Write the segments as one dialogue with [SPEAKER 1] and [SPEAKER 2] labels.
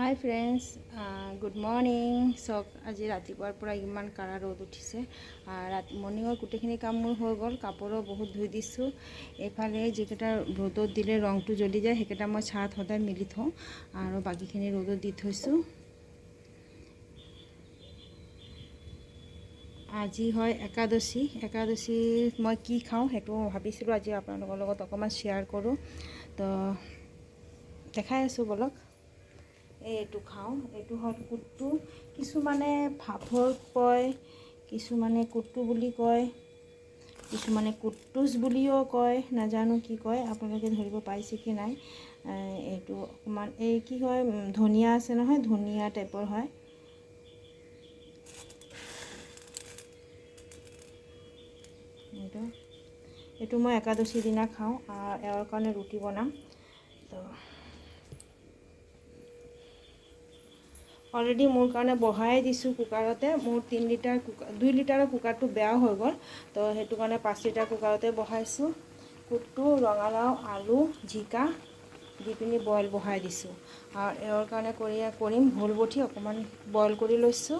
[SPEAKER 1] High friends good morning চাওক আজি ৰাতিপুৱাৰ পৰা ইমান কাৰা ৰ'দ উঠিছে। ৰাতি মৰ্ণিঙৰ গোটেইখিনি কাম মোৰ হৈ গ'ল। কাপোৰো বহুত ধুই দিছোঁ। এইফালে যিকেইটা ৰ'দত দিলে ৰংটো জ্বলি যায়, সেইকেইটা মই ছাঁত সদায় মেলি থওঁ। আৰু বাকীখিনি ৰ'দত দি থৈছোঁ। আজি হয় একাদশী। একাদশীত মই কি খাওঁ সেইটো ভাবিছিলোঁ। আজি আপোনালোকৰ লগত অকণমান শ্বেয়াৰ কৰোঁ। তো, দেখাই আছোঁ বলক। এইটো খাওঁ এইটো হ'ল কুট্টু। কিছুমানে ভাপৰ কয় কিছুমানে কুট্টু বুলি কয় কিছুমানে কুট্টুচ বুলিও কয় নাজানো কি কয় আপোনালোকে ধৰিব পাইছে কি নাই। এইটো অকণমান এই কি উম, ধনিয়া আছে নহয় ধনিয়া টাইপৰ হয়। এইটো এইটো মই একাদশীৰ দিনা খাওঁ আৰু এওঁৰ কাৰণে ৰুটি বনাম। তো অলৰেডি মোৰ কাৰণে বহাই দিছোঁ কুকাৰতে। মোৰ তিনি লিটাৰ কুকাৰ, দুই লিটাৰৰ কুকাৰটো বেয়া হৈ গ'ল, তো সেইটো কাৰণে পাঁচ লিটাৰ কুকাৰতে বহাইছোঁ। কুটটো, ৰঙালাও, আলু, জিকা দি পিনি বইল বহাই দিছোঁ। আৰু এওঁৰ কাৰণে কৰি, কৰিম ভোল বঠি অকণমান বইল কৰি লৈছোঁ।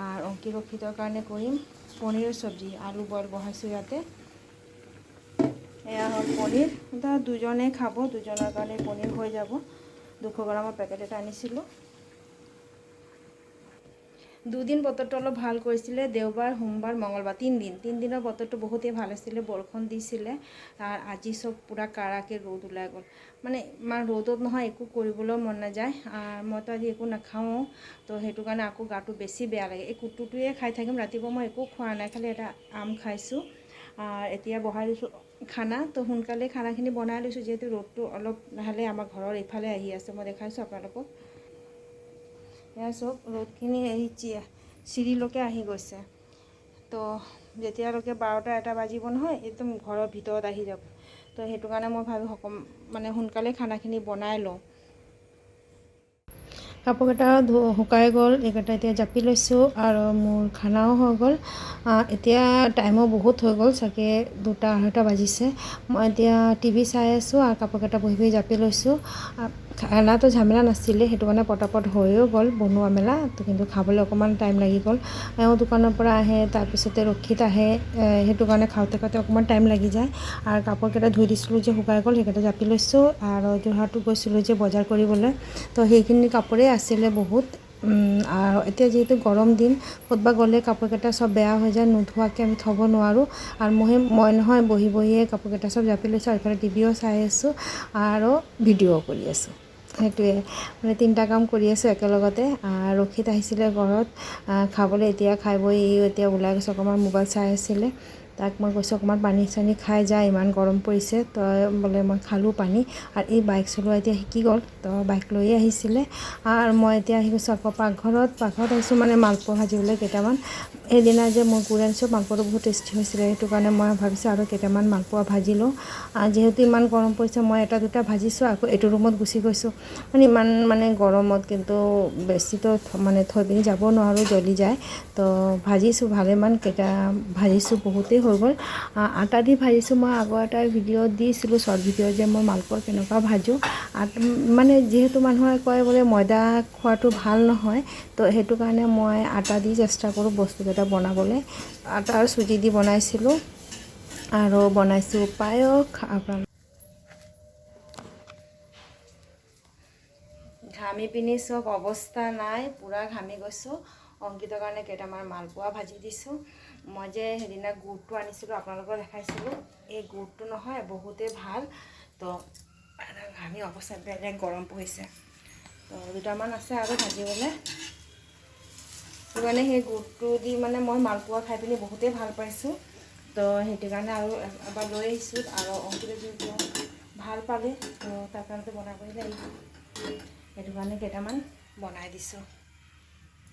[SPEAKER 1] আৰু অংকিত ৰক্ষিতৰ কাৰণে কৰিম পনীৰৰ চব্জি, আলু বইল বহাইছোঁ ইয়াতে। এয়া হ'ল পনীৰ। দুজনে খাব দুজনৰ কাৰণে পনীৰ হৈ যাব। দুশ গ্ৰামৰ পেকেট এটা আনিছিলোঁ। দুদিন বতৰটো অলপ ভালো কৰিছিলে, দেওবাৰ, সোমবাৰ মঙলবাৰ তিনিদিন। তিনিদিনৰ বতৰটো বহুতেই ভালো আছিলে, বৰষুণ দিছিলে আৰু আজি চব পূৰা কাৰাকৈ ৰ'দ ওলাই গ'ল। মানে ইমান ৰ'দত নহয়, একো কৰিবলৈও মন নাযায় আৰু মইতো আজি একো নাখাওঁ, তো সেইটো কাৰণে আকৌ গাটো বেছি বেয়া লাগে। এই কুটুটোৱে খাই থাকিম, ৰাতিপুৱা মই একো খোৱা নাই, খালি এটা আম খাইছোঁ। আৰু এতিয়া বহাই দিছোঁ খানা, তো সোনকালে খানাখিনি বনাই লৈছোঁ, যিহেতু ৰ'দটো অলপ লাহে আমাৰ ঘৰৰ ইফালে আহি আছে, মই দেখাইছোঁ আপোনালোকক। এয়া চব ৰ'দখিনি এই চিৰিলৈকে আহি গৈছে। তো যেতিয়ালৈকে বাৰটা এটা বাজিব নহয়, একদম ঘৰৰ ভিতৰত আহি যাব। তো সেইটো কাৰণে মই ভাবি সকম মানে সোনকালে খানাখিনি বনাই লওঁ। কাপোৰকেইটা শুকাই গ'ল, এইকেইটা এতিয়া জাপি লৈছোঁ আৰু মোৰ খানাও হৈ গ'ল। এতিয়া টাইমো বহুত হৈ গ'ল, চাগে দুটা, আঢ়ৈটা বাজিছে। মই এতিয়া টিভি চাই আছোঁ আৰু কাপোৰকেইটা বহি বহি জাপি লৈছোঁ। খানাটো ঝামেলা নাছিলে, সেইটো কাৰণে পটাপট হৈও গ'ল বনোৱা মেলা কিন্তু খাবলৈ অকণমান টাইম লাগি গ'ল। এওঁ দোকানৰ পৰা আহে, তাৰপিছতে ৰক্ষিত আহে সেইটো কাৰণে খাওঁতে খাওঁতে অকণমান টাইম লাগি যায়। আৰু কাপোৰকেইটা ধুই দিছিলোঁ যে, শুকাই গ'ল, সেইকেইটা জাপি লৈছোঁ। আৰু যোৰহাটো গৈছিলোঁ যে, বজাৰ কৰিবলৈ। তো সেইখিনি কাপোৰেই আছিলে বহুত। আৰু এতিয়া যিহেতু গৰম দিন ক'ৰবাত গ'লে কাপোৰকেইটা চব বেয়া হৈ যায়, নোধোৱাকৈ আমি থ'ব নোৱাৰোঁ। আৰু মই মই নহয়, বহি বহিয়ে কাপোৰকেইটা চব জাপি লৈছোঁ, আৰু ইফালে টিভিও চাই আছোঁ, আৰু ভিডিঅ'ও কৰি আছোঁ। সেইটোৱে। মানে তিনিটা কাম কৰি আছোঁ একেলগতে। ৰখিত আহিছিলে ঘৰত। খাবলৈ এতিয়া খাই বৈ এতিয়া ওলাই গৈছে। অকণমান মোবাইল চাই আছিলে। তাক মই কৈছোঁ, অকণমান পানী চানী খাই যা, ইমান গৰম পৰিছে, তই বোলে মই খালোঁ পানী আৰু এই বাইক চলোৱা এতিয়া শিকি গ'ল তো বাইক লৈয়ে আহিছিলে আৰু মই এতিয়া আহি গৈছোঁ আকৌ পাকঘৰত পাকঘৰত আহিছোঁ মানে মালপোৱা ভাজিবলৈ কেইটামান। সেইদিনা যে মই গুড় আনিছোঁ মালপোৱাটো বহুত টেষ্টি হৈছিলে, সেইটো কাৰণে মই ভাবিছোঁ আৰু কেইটামান মালপোৱা ভাজি লওঁ। যিহেতু ইমান গৰম পৰিছে, মই এটা দুটা ভাজিছোঁ, আকৌ এইটো ৰুমত গুচি গৈছোঁ। মানে ইমান মানে গৰমত কিন্তু বেছিতো মানে থৈ পিনি যাব নোৱাৰোঁ, জ্বলি যায়। তো ভাজিছোঁ ভালেমান, কেইটা ভাজিছোঁ বহুতেই হৈ গ'ল। আটা দি ভাজিছোঁ। মই আগৰ এটা ভিডিঅ' দিছিলোঁ শ্বৰ্ট ভিডিঅ' যে মই মালপোৱা কেনেকুৱা ভাজোঁ। মানে যিহেতু মানুহে কয় বোলে, ময়দা খোৱাটো ভালো নহয়, তো সেইটো কাৰণে মই আটা দি চেষ্টা কৰোঁ বস্তুকেইটা বনাবলৈ। আটা আৰু চুজি দি বনাইছিলোঁ। আৰু বনাইছোঁ পায়স, আপোনাৰ ঘামি পিনি চব অৱস্থা নাই, পূৰা ঘামি গৈছোঁ। অংকিতৰ কাৰণে কেইটামান মালপোৱা ভাজি দিছোঁ। মই যে সেইদিনা গুড়টো আনিছিলোঁ, আপোনালোকক দেখাইছিলোঁ। এই গুড়টো নহয় বহুতেই ভালো। তো ঘামি অৱস্থা বেলেগ গৰম পৰিছে। তো, দুটামান আছে আৰু ভাজিবলৈ। সেইটো কাৰণে সেই গুড়টো দি মানে মই মালপোৱা খাই পিনি বহুতেই ভালো পাইছোঁ। তো, সেইটো কাৰণে আৰু এবাৰ লৈ আহিছোঁ আৰু অংকিতে ভালো পালে। তো তাৰ কাৰণে বনাবই লাগিব। সেইটো কাৰণে কেইটামান বনাই দিছোঁ।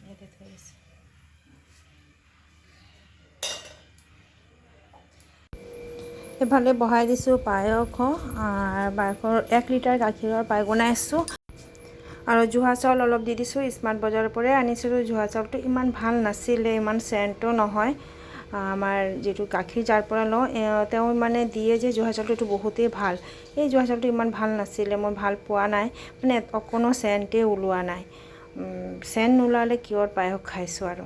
[SPEAKER 1] ইয়াতে থৈ দিছোঁ এইফালে বহাই দিছোঁ পায়স পায়সৰ এক লিটাৰ গাখীৰৰ পায়স বনাইছোঁ। আৰু জুহা চাউল অলপ দি দিছোঁ, স্মাৰ্ট বজাৰৰ পৰাই আনিছিলোঁ। জুহা চাউলটো ইমান ভালো নাছিলে, ইমান চেণ্টো নহয়। আমাৰ যিটো গাখীৰ যাৰ পৰা লওঁ তেওঁ মানে দিয়ে যে জহা চাউলটো, এইটো বহুতেই ভালো। এই জহা চাউলটো ইমান ভালো নাছিলে, মই ভালো পোৱা নাই। মানে অকণো চেণ্টেই ওলোৱা নাই। চেণ্ট নোলালে কিয়ৰ পায়স খাইছোঁ আৰু।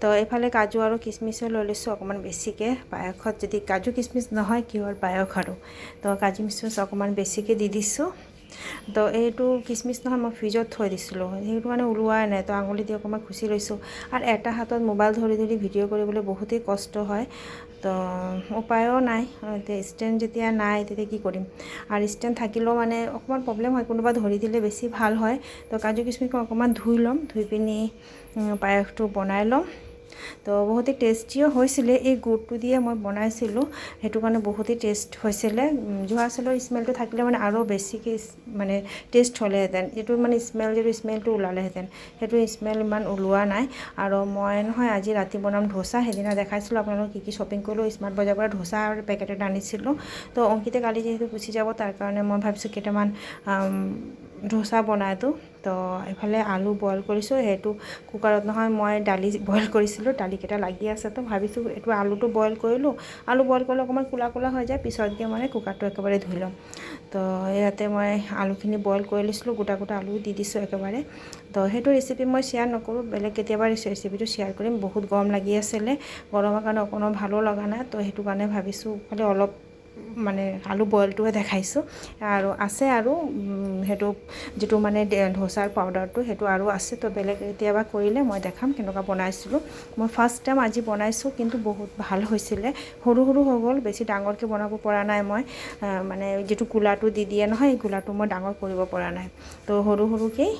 [SPEAKER 1] তো এইফালে কাজু আৰু কিচমিচো লৈ লৈছোঁ অকণমান বেছিকৈ পায়সত, যদি কাজু কিচমিচ নহয় কিহৰ পায়স আৰু। তো কাজু কিচমিচ অকণমান বেছিকৈ দি দিছোঁ। তো এইটো কিচমিচ নহয়, মই ফ্ৰিজত থৈ দিছিলোঁ। সেইটো মানে ওলোৱাই নাই, তো আঙুলি দি অকণমান খুচি লৈছোঁ। আৰু এটা হাতত মোবাইল ধৰি ধৰি ভিডিঅ' কৰিবলৈ বহুতেই কষ্ট হয়। তো উপায়ো নাই, এতিয়া ষ্টেণ্ড যেতিয়া নাই, তেতিয়া কি কৰিম? আৰু ষ্টেণ্ড থাকিলেও মানে অকণমান প্ৰব্লেম হয়, কোনোবা ধৰি দিলে বেছি ভালো হয়। তো কাজু কিচমিচটো অকণমান ধুই ল'ম, ধুই পিনি পায়সটো বনাই ল'ম। তো বহুতেই টেষ্টিও হৈছিলে, এই গুড়টো দিয়ে মই বনাইছিলোঁ। সেইটো কাৰণে বহুতেই টেষ্ট হৈছিলে। জহা চাউলৰ স্মেলটো থাকিলে মানে আৰু বেছিকৈ মানে টেষ্ট হ'লেহেঁতেন। এইটো মানে স্মেল যিটো স্মেলটো ওলালেহেঁতেন। সেইটো স্মেল ইমান ওলোৱা নাই। আৰু মই নহয়, আজি ৰাতি বনাম ধোচা। সেইদিনা দেখাইছিলোঁ আপোনালোকক কি কি শ্বপিং কৰিলোঁ। স্মাৰ্ট বজাৰৰ পৰা ধোচা পেকেট এটা আনিছিলোঁ। তো অংকিতে কালি যিহেতু গুচি যাব, তাৰ কাৰণে মই ভাবিছোঁ কেইটামান ধোচা বনাই দিওঁ। তো এইফালে আলু বইল কৰিছোঁ। সেইটো কুকাৰত নহয়, মই দালি বইল কৰিছিলোঁ। দালিকেইটা লাগি আছে তো, ভাবিছোঁ এইটো আলুটো বইল কৰিলোঁ। আলু বইল কৰিলে অকণমান ক'লা ক'লা হৈ যায় পিছতকৈ মানে কুকাৰটো একেবাৰে ধুই ল'ম। তো ইয়াতে মই আলুখিনি বইল কৰি লৈছিলোঁ গোটা গোটা আলু দি দিছোঁ একেবাৰে। তো সেইটো ৰেচিপি মই শ্বেয়াৰ নকৰোঁ, বেলেগ কেতিয়াবা ৰেচিপিটো শ্বেয়াৰ কৰিম। বহুত গৰম লাগি আছিলে, গৰমৰ কাৰণে অকণো ভালো লগা নাই। তো সেইটো কাৰণে ভাবিছোঁ, খালি অলপ মানে আলু বইলটোহে দেখাইছোঁ। আৰু আছে আৰু সেইটো যিটো মানে ধোচাৰ পাউডাৰটো সেইটো আৰু আছে। তো বেলেগ কেতিয়াবা কৰিলে মই দেখাম কেনেকুৱা বনাইছিলোঁ। মই ফাৰ্ষ্ট টাইম আজি বনাইছোঁ, কিন্তু বহুত ভালো হৈছিলে। সৰু সৰু হৈ গ'ল, বেছি ডাঙৰকৈ বনাব পৰা নাই মই। মানে যিটো গোলাটো দি দিয়ে নহয়, এই গোলাটো মই ডাঙৰ কৰিব পৰা নাই। তো সৰু সৰুকেই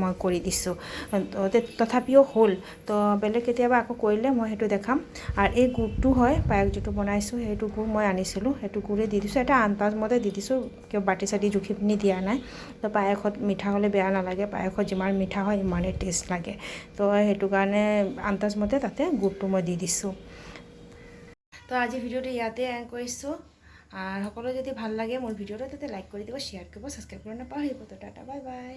[SPEAKER 1] মই কৰি দিছোঁ। তথাপিও হ'ল। তো বেলেগ কেতিয়াবা আকৌ কৰিলে মই সেইটো দেখাম। আৰু এই গুড়টো হয়, পায়স যিটো বনাইছোঁ, সেইটো গুড় মই আনিছিলোঁ, সেইটো গুড়ে দি দিছোঁ, এটা আন্দাজ মতে দি দিছোঁ কিয় বাতি চাতি জুখি পিনি দিয়া নাই। তো পায়সত মিঠা হ'লে বেয়া নালাগে, পায়সত যিমান মিঠা হয় ইমানেই টেষ্ট লাগে। তো সেইটো কাৰণে আন্দাজ মতে তাতে গুড়টো মই দি দিছোঁ। তো আজি ভিডিঅ'টো ইয়াতে এণ্ড কৰিছোঁ। আৰু সকলো যদি ভালো লাগে মোৰ ভিডিঅ'টো, তাতে লাইক কৰি দিব, শ্বেয়াৰ কৰিব, ছাবস্ক্ৰাইব কৰিব নাপাহৰিব। তো টাটা, বাই বাই।